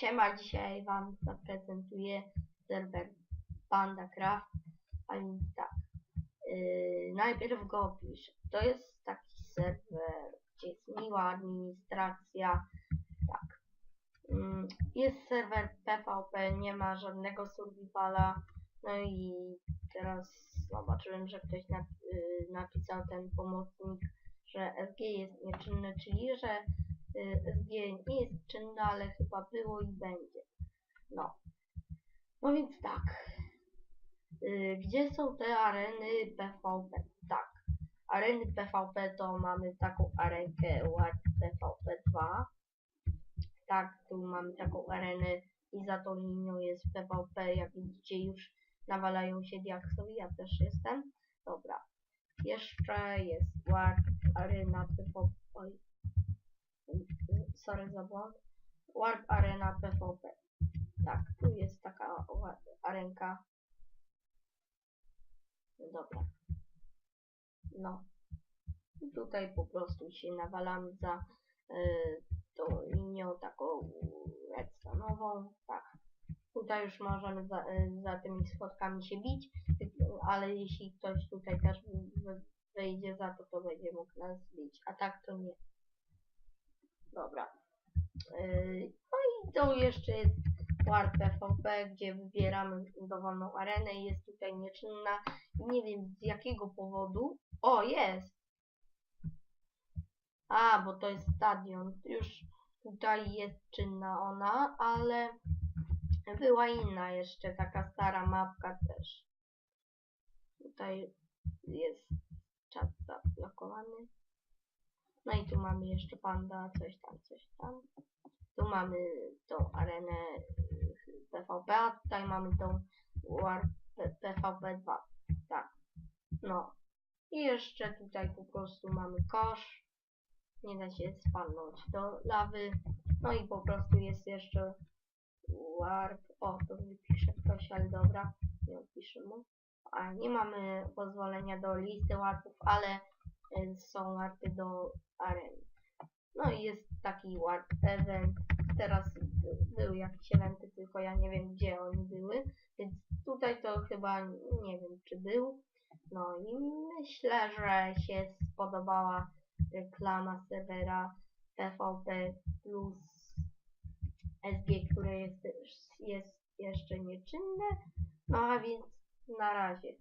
Siema, dzisiaj Wam zaprezentuję serwer PandaCraft, a więc tak. Yy, najpierw go opiszę. To jest taki serwer, gdzie jest miła administracja. Tak. Yy, jest serwer PvP, nie ma żadnego survivala. No i teraz zobaczyłem, że ktoś yy, napisał ten pomocnik, że SG jest nieczynny, czyli że y, SG nie jest czynne, ale chyba było i będzie. No. No więc tak. Y, Gdzie są te areny PvP? Tak. Areny PvP to mamy taką arenkę White PvP 2. Tak, tu mamy taką arenę i za tą linią jest PvP. Jak widzicie już nawalają się diaksowi, ja też jestem. Dobra. Jeszcze jest Warp Arena PvP. Oj. Sorry za błąd. Warp Arena PvP. Tak, tu jest taka arenka. Dobra. No. I tutaj po prostu się nawalamy za y, tą linią taką redstone'ową. Tak. Tutaj już możemy za, y, za tymi schodkami się bić, ale jeśli ktoś tutaj też wy- wy- wejdzie za to, to będzie mógł nas bić, a tak to nie. Dobra. Yy, No i to jeszcze jest War PvP, gdzie wybieramy dowolną arenę i jest tutaj nieczynna. Nie wiem z jakiego powodu. O, jest! A, bo to jest stadion. Już tutaj jest czynna ona, ale była inna jeszcze, taka stara mapka też. Tutaj jest czat zablokowany. No i tu mamy jeszcze panda, coś tam, coś tam. Tu mamy tą arenę y, PvP, a tutaj mamy tą PvP 2. Tak. No. I jeszcze tutaj po prostu mamy kosz. Nie da się spadnąć do lawy. No i po prostu jest jeszcze warp. O, to wypisze ktoś, ale dobra. Nie odpiszę mu. A nie mamy pozwolenia do listy warpów, ale y, są warpy do areny. No i jest taki warp event. Teraz były jakieś eventy, tylko ja nie wiem gdzie one były. Więc tutaj to chyba nie wiem czy był. No i myślę, że się spodobała reklama serwera PvP plus SG, które jest, jest jeszcze nieczynne. No a więc na razie.